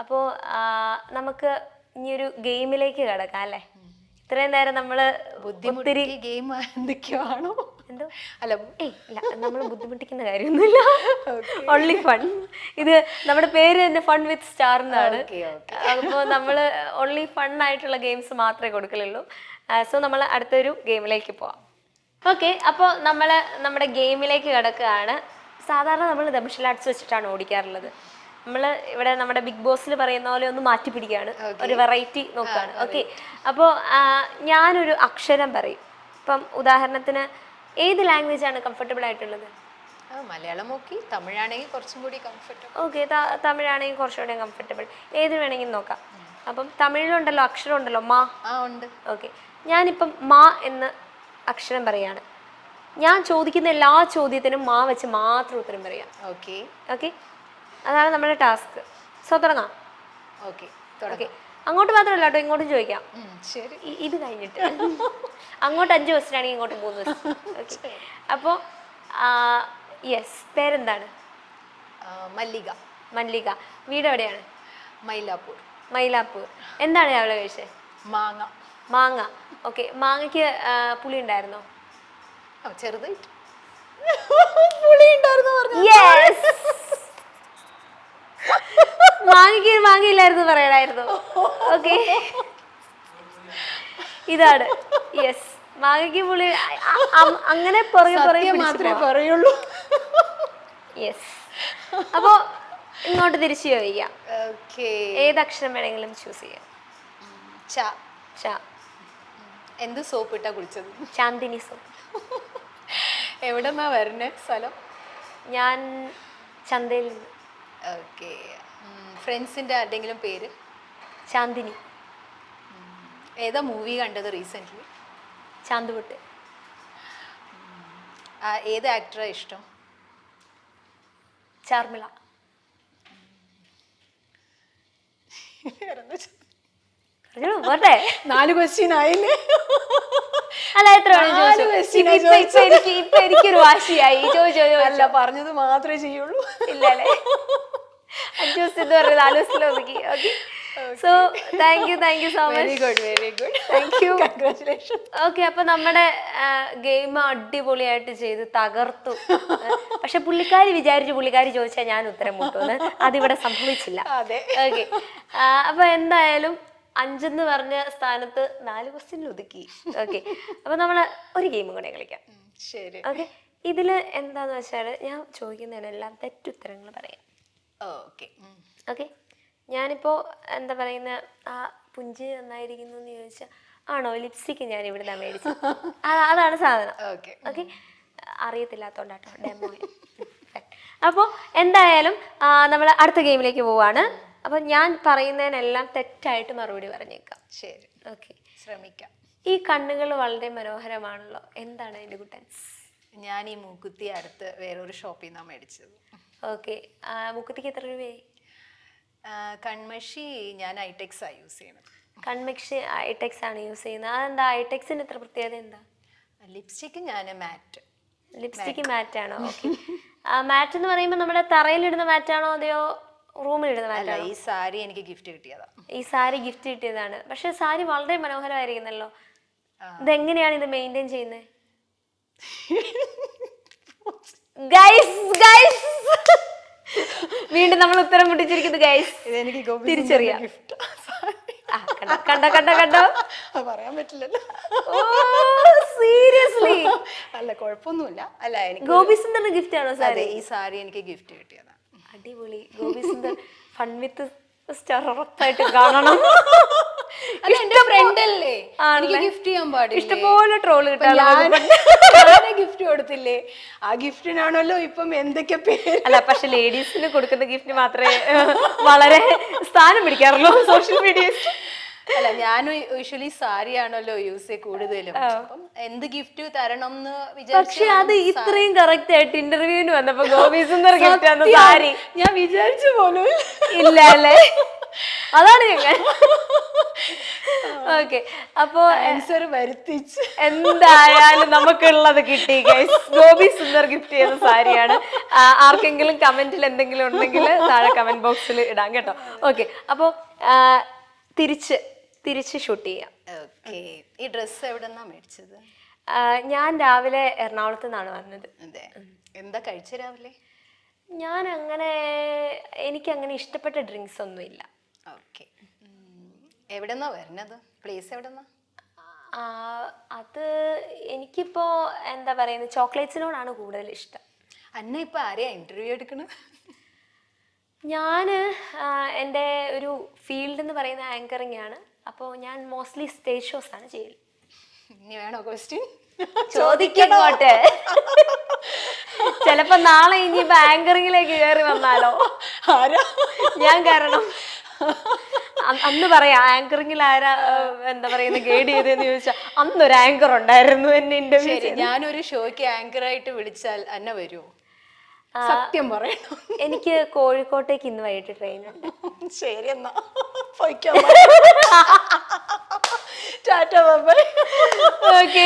അപ്പോൾ നമുക്ക് ഇനി ഒരു ഗെയിമിലേക്ക് കിടക്കാം അല്ലേ? ഇത്രയും നേരം നമ്മൾ ബുദ്ധിമുട്ടി ഗെയിം എന്തൊക്കെയോ ആണോ എന്തോ? അല്ല ഇല്ല നമ്മൾ ബുദ്ധിമുട്ടിക്കുന്ന കാര്യമൊന്നുമില്ല. ഓൺലി ഫൺ ഇത് നമ്മുടെ പേര് തന്നെ ഫൺ വിത്ത് സ്റ്റാർ എന്നാണ്. അപ്പോൾ നമ്മൾ ഓൺലി ഫൺ ആയിട്ടുള്ള ഗെയിംസ് മാത്രമേ കൊടുക്കലുള്ളൂ. സോ നമ്മൾ അടുത്തൊരു ഗെയിമിലേക്ക് പോവാം. ഓക്കെ അപ്പോൾ നമ്മൾ നമ്മുടെ ഗെയിമിലേക്ക് കിടക്കുകയാണ്. സാധാരണ നമ്മൾ ദംഷൽ ആർട്സ് വെച്ചിട്ടാണ് ഓടിക്കാറുള്ളത്. നമ്മൾ ഇവിടെ നമ്മുടെ ബിഗ് ബോസിൽ പറയുന്ന പോലെ ഒന്ന് മാറ്റി പിടിക്കുകയാണ് ഒരു വെറൈറ്റി നോക്കുകയാണ്. ഓക്കെ അപ്പോൾ ഞാനൊരു അക്ഷരം പറയും. ഇപ്പം ഉദാഹരണത്തിന് ഏത് ലാംഗ്വേജ് ആണ് കംഫർട്ടബിൾ ആയിട്ടുള്ളത്? മലയാളം നോക്കി. തമിഴാണെങ്കിൽ കുറച്ചും കൂടി കംഫർട്ടബിൾ ഓക്കെ തമിഴാണെങ്കിൽ കുറച്ചുകൂടി കംഫർട്ടബിൾ ഏത് വേണമെങ്കിലും നോക്കാം. അപ്പം തമിഴിലുണ്ടല്ലോ അക്ഷരം ഉണ്ടല്ലോ മാ. ആ ഉണ്ട്. ഓക്കെ ഞാനിപ്പം മാ എന്ന അക്ഷരം പറയാണ്. ഞാൻ ചോദിക്കുന്ന എല്ലാ ചോദ്യത്തിനും മാ വെച്ച് മാത്രം ഉത്തരം പറയാം. ഓക്കെ ഓക്കെ അതാണ് നമ്മുടെ ടാസ്ക്. സോ തുടങ്ങാം. Okay okay. അങ്ങോട്ട് മാത്രമല്ല കേട്ടോ ഇങ്ങോട്ടും ചോദിക്കാം. ശരി. ഇത് കഴിഞ്ഞിട്ട്. അങ്ങോട്ട് അഞ്ച് ക്വസ്റ്റ്യൻ ആണെങ്കിൽ ഇങ്ങോട്ട് മൂന്ന് ക്വസ്റ്റ്യൻ ഓക്കെ. അപ്പോൾ യെസ് പേരെന്താണ്? മല്ലിക. മല്ലിക. വീട് എവിടെയാണ്? മൈലാപ്പൂർ. മൈലാപ്പൂർ. എന്താണ് രാവിലെ കഴിച്ചത് മാങ്ങ. മാങ്ങ. ഓക്കെ മാങ്ങയ്ക്ക് പുളി ഉണ്ടായിരുന്നോ? ചെറുതായിട്ട്. പുളി ഉണ്ടായിരുന്നു യെസ് മാങ്ങയ്ക്ക് വാങ്ങിയില്ലായിരുന്നു പറയണായിരുന്നു. ഓക്കെ ഇതാണ്. യെസ് മാങ്ങയ്ക്ക് പുളി അ- അ- അങ്ങനെ പുറകെ പുറകെ മാത്രമേ പറയുള്ളൂ. യെസ് അപ്പോ ഇങ്ങോട്ട് തിരിച്ചു ചോദിക്കാം. ഏത് അക്ഷരം വേണമെങ്കിലും ചൂസ് ചെയ്യാം. എന്ത് സോപ്പ് ഇട്ടാ കുളിച്ചത് ചാന്ദിനി സോപ്പ്. എവിടെന്നാ വരണേ സ്ഥലം? ഞാൻ ചന്തയിൽ നിന്ന്. ഓക്കെ. ഫ്രണ്ട്സിന്റെ ആരുടെങ്കിലും പേര്? ചാന്ദിനി ഏതാ മൂവി കണ്ടത് റീസെന്റ് ചാന്തുപൊട്ട് ഏത് ആക്ടറാ ഇഷ്ടം? ചാർമിള. പോട്ടെ. നാല് ക്വസ്റ്റ്യൻ ആയില്ലേ? അല്ല എത്ര എനിക്ക് ഇപ്പൊ എനിക്കൊരു വാശിയായി. ചോദിച്ചോ അല്ല പറഞ്ഞത് മാത്രമേ ചെയ്യുള്ളൂ. ഇല്ല ദിവസം എന്ന് നാല് ദിവസത്തിൽ ഒതുക്കി okay so thank you thank you so very much good very good thank you congratulation okay അപ്പൊ നമ്മുടെ ഗെയിം അടിപൊളിയായിട്ട് ചെയ്ത് തകർത്തു. പക്ഷെ പുള്ളിക്കാരി വിചാരിച്ചു പുള്ളിക്കാരി ചോദിച്ചാൽ ഞാൻ ഉത്തരം മുട്ടുമെന്ന്. അതിവിടെ സംഭവിച്ചില്ല. അതെ. ഓക്കെ അപ്പൊ എന്തായാലും അഞ്ചെന്ന് പറഞ്ഞ സ്ഥാനത്ത് നാല് ക്വസ്റ്റ്യൻ ഒതുക്കി. ഓക്കെ അപ്പൊ നമ്മൾ ഒരു ഗെയിം കൂടെ കളിക്കാം. ശരി. ഓക്കെ ഇതിൽ എന്താന്ന് വെച്ചാൽ ഞാൻ ചോദിക്കുന്നതിനെല്ലാം തെറ്റുത്തരങ്ങൾ പറയാം. ഓക്കെ. ഓക്കെ. ഞാനിപ്പോ എന്താ പറയുന്ന ആ പുഞ്ചി നന്നായിരിക്കുന്നു എന്ന് ചോദിച്ചാൽ ആണോ? ലിപ്സ്റ്റിക്ക് ഞാൻ ഇവിടെ മേടിച്ചത് മേടിച്ചു അതാണ് സാധനം. ഓക്കെ. ഓക്കെ. അറിയത്തില്ലാത്തോണ്ടാട്ടോ ഡെമോ. അപ്പോൾ എന്തായാലും നമ്മൾ അടുത്ത ഗെയിമിലേക്ക് പോവാണ്. അപ്പോൾ ഞാൻ പറയുന്നതിനെല്ലാം തെറ്റായിട്ട് മറുപടി പറഞ്ഞേക്കാം. ശരി. ഓക്കെ. ശ്രമിക്കാം. ഈ കണ്ണുകൾ വളരെ മനോഹരമാണല്ലോ. എന്താണ് അതിന്റെ ഗുട്ടൻസ്? ഞാൻ ഈ മൂക്കുത്തി അടുത്ത് വേറൊരു ഷോപ്പിൽ നിന്നാണ് മേടിച്ചത്. ഓക്കെ. മൂക്കുത്തിക്ക് എത്ര രൂപയായി? കൺമഷി ഞാൻ ഐടെക്സ് ആണ് യൂസ് ചെയ്യുന്നത്. കൺമഷി ഐടെക്സ് ആണ് യൂസ് ചെയ്യുന്നത്. അതെന്താ? ഐടെക്സിന് എത്ര പ്രത്യേകത എന്താ? ലിപ്സ്റ്റിക്ക് ഞാൻ മാറ്റ്. ലിപ്സ്റ്റിക്ക് മാറ്റ്. ആണോ? ഓക്കെ. മാറ്റ് എന്ന് പറയുമ്പോൾ നമ്മുടെ തറയിലിടുന്ന മാറ്റ് ആണോ അതെയോ? റൂമിലിടുന്ന മാറ്റ് അല്ല ഈ സാരി എനിക്ക് ഗിഫ്റ്റ് കിട്ടിയതാ. ഈ സാരി ഗിഫ്റ്റ് കിട്ടിയതാണ്. പക്ഷെ സാരി വളരെ മനോഹരമായിരിക്കുന്നല്ലോ. ഇതെങ്ങനെയാണ് ഇത് മെയിന്റെയിൻ ചെയ്യുന്നത് ഗൈസ് ഗൈസ് വീണ്ടും നമ്മൾ ഉത്തരം മുട്ടിച്ചിരിക്കുന്നു ഗൈസ് ഇതെനിക്ക് തിരിച്ചറിയാം. ഗിഫ്റ്റ് കണ്ട കണ്ടോ കണ്ടോ പറയാൻ പറ്റില്ലല്ലോ. സീരിയസ്ലി അല്ല കുഴപ്പമൊന്നുമില്ല. അല്ല എനിക്ക് ഗോപി സുന്ദറിന്റെ ഗിഫ്റ്റ് ആണോ സാരി? ഈ സാരി എനിക്ക് ഗിഫ്റ്റ് കിട്ടിയതാണ്. അടിപൊളി. ഗോപി സുന്ദർ ഫൺ വിത്ത് ഉറപ്പായിട്ട് കാണണം. ഗിഫ്റ്റ് ചെയ്യാൻ പാടില്ല? ഇഷ്ടംപോലെ കിട്ടാൻ ഗിഫ്റ്റ് കൊടുത്തില്ലേ? ആ ഗിഫ്റ്റിനാണല്ലോ ഇപ്പം എന്തൊക്കെ പേര്? അല്ല പക്ഷെ ലേഡീസിന് കൊടുക്കുന്ന ഗിഫ്റ്റ് മാത്രമേ വളരെ സ്ഥാനം പിടിക്കാറുള്ളൂ സോഷ്യൽ മീഡിയസ് അല്ല ഞാൻ യൂഷ്വലി സാരി ആണല്ലോ യൂസ് കൂടുതലും. അപ്പം എന്ത് ഗിഫ്റ്റ് തരണം എന്ന് പക്ഷെ അത് ഇത്രയും കറക്റ്റ് ആയിട്ട് ഇന്റർവ്യൂവിന് വന്നപ്പോ ഗോപി സുന്ദർ ഗിഫ്റ്റ് സാരി. ഞാൻ വിചാരിച്ചു പോലും ഇല്ല. അല്ലേ? അതാണ് ഞങ്ങൾ. ഓക്കെ. അപ്പോ ആൻസർ വരുത്തിച്ച്. എന്തായാലും നമുക്കുള്ളത് കിട്ടി ഗൈസ് ഗോപി സുന്ദർ ഗിഫ്റ്റ് ചെയ്ത സാരിയാണ്. ആർക്കെങ്കിലും കമന്റിൽ എന്തെങ്കിലും ഉണ്ടെങ്കിൽ താഴെ കമന്റ് ബോക്സിൽ ഇടാം കേട്ടോ. ഓക്കെ. അപ്പോൾ തിരിച്ച് തിരിച്ച് ഷൂട്ട് ചെയ്യാം. ഓക്കെ ഈ ഡ്രസ് എവിടെ നിന്നാ മേടിച്ചത് ഞാൻ രാവിലെ എറണാകുളത്ത് നിന്നാണ് വന്നത്. അതെ. എന്താ കഴിച്ച രാവിലെ? ഞാൻ അങ്ങനെ എനിക്ക് അങ്ങനെ ഇഷ്ടപ്പെട്ട ഡ്രിങ്ക്സ് ഒന്നുമില്ല. ഓക്കെ എവിടെന്നാ വരുന്നത് പ്ലേസ് എവിടെന്നാ? ആ, അത് എനിക്കിപ്പോ എന്താ പറയുന്നത് ചോക്ലേറ്റ്സിനോടാണ് കൂടുതൽ ഇഷ്ടം. അന്ന ഇപ്പൊ ആരെയാ ഇന്റർവ്യൂ എടുക്കണത് ഞാൻ എന്റെ ഒരു ഫീൽഡ് എന്ന് പറയുന്ന ആങ്കറിങ് ആണ്. അപ്പോൾ ഞാൻ മോസ്റ്റ്ലി സ്റ്റേജ് ഷോസ് ആണ് ചെയ്യൽ ഇനി വേണോ ക്വസ്റ്റ്യൻ ചോദിക്കണോട്ടെ ചിലപ്പോ നാളെ ഇനി ആങ്കറിങ്ങിലേക്ക് കയറി വന്നാലോ? ആരാ? ഞാൻ കാരണം അന്ന് പറയാ ആങ്കറിങ്ങിൽ ആരാ എന്താ പറയുന്ന ഗൈഡ് ചെയ്തതെന്ന് ചോദിച്ചാൽ അന്നൊരു ആങ്കർ ഉണ്ടായിരുന്നു എന്നെ ഇന്റർവ്യൂ ഞാനൊരു ഷോയ്ക്ക് ആങ്കർ ആയിട്ട് വിളിച്ചാൽ എന്നെ വരുമോ സത്യം പറയണം? എനിക്ക് കോഴിക്കോട്ടേക്ക് ഇന്ന് വൈകിട്ട് ട്രെയിൻ ഉണ്ട്. ശരി എന്നാ. പോയിക്കോ. ടാറ്റ ബൈ. ഓക്കെ